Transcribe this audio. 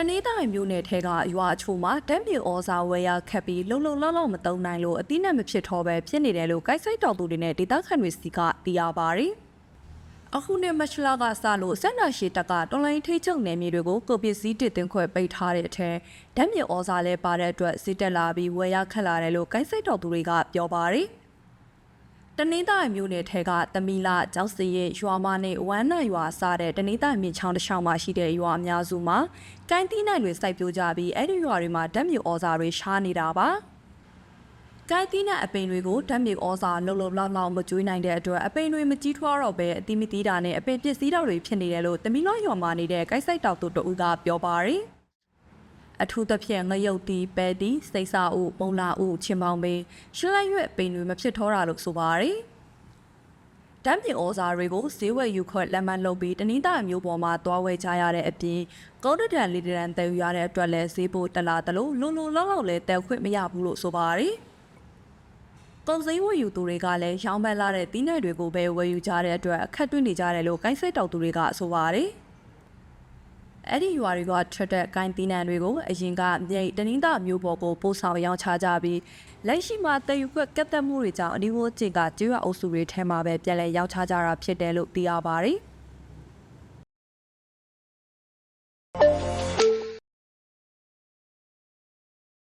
တနေ့တိုင်းမျိုးနယ်ထဲကရွာအချို့မှာတမ်းပြေဩဇာဝယ်ရခက်ပြီးလုံလုံလောက်လောက်မတုံနိုင်လို့အတိနဲ့မဖြစ်တော့ပဲဖြစ်နေတယ်လို့ကိုက်ဆိုင်တော်သူတွေနဲ့ဒေသခံတွေစီကသိရပါတယ်။အခုနှစ်မတ်လကစလို့ဆက်နာရှိတက်ကတော်လိုင်းထိချုပ်နယ်မြေတွေကိုကိုပစ္စည်းတစ်တင်ခွဲပိတ်ထားတဲ့အထက်တမ်းပြေဩဇာလဲပါတဲ့အတွက်စစ်တက်လာပြီးဝယ်ရခက်လာတယ်လို့ကိုက်ဆိုင်တော်သူတွေကပြောပါတယ်။ တနင်္သာရီမြို့နယ်ထဲကသမီလာကျောက်စရဲရွာမနဲ့ဝမ်းနာရွာစတဲ့တနင်္သာရီမြစ်ချောင်းတစ်လျှောက်မှာရှိတဲ့ရွာအများစုမှာကိုင်းတီးနိုင်တွေစိုက်ပျိုးကြပြီးအဲ့ဒီရွာတွေမှာဓာတ်မြေဩဇာတွေရှားနေတာပါ။ကိုင်းတီးနဲ့အပိန်တွေကိုဓာတ်မြေဩဇာလုံလုံလောက်လောက်မကျွေးနိုင်တဲ့အတွက်အပိန်တွေမကြီးထွားတော့ပဲအတိမတီးတာနဲ့အပိန်ပစ္စည်းတော်တွေဖြစ်နေတယ်လို့သမီလာရွာမှာနေတဲ့ကိုက်ဆိုင်တောက်သူတို့ကပြောပါရယ်။ အထူးသဖြင့်ငရုတ်တီပဲတီစိတ်ဆာဥပုံလာဥချင်းပေါင်းပင်ရှင်းလိုက်ရွက်ပင်တွေမဖြစ်တော့တာလို့ဆိုပါရယ်တမ်းပြင်ဩဇာတွေကိုဈေးဝယ်ယူခွက်လက်မှတ်လုပ်ပြီးတနင်္သာရီမျိုးပေါ်မှာတွားဝယ်ကြရတဲ့အပြင်ကောဒတန်လီဒရန်တည်ယူရတဲ့အတွက်လည်းဈေးပိုတက်လာတယ်လို့လုံလုံလောက်လောက်လည်းတည်ခွင့်မရဘူးလို့ဆိုပါရယ်ကုန်စည်ဝယ်ယူသူတွေကလည်းရောင်းပန်းလာတဲ့တီးနှံတွေကိုပဲဝယ်ယူကြတဲ့အတွက်အခက်တွေ့နေကြတယ်လို့ကိုင်းစိတ်တောက်သူတွေကဆိုပါရယ် အဲ့ဒီရွာတွေကထွက်တဲ့ကိုင်းတီးနံတွေကိုအရင်ကမြိတ်တနင်္သာမျိုးပေါ်ကိုပို့ဆောင်ရောင်းချကြပြီးလက်ရှိမှာတည်ယူခွက်ကတ်သက်မှုတွေကြောင့်အဒီဝိုးချင်ကကျွေးရအုပ်စုတွေထဲမှာပဲပြန်လည်ရောင်းချကြတာဖြစ်တယ်လို့သိရပါတယ်။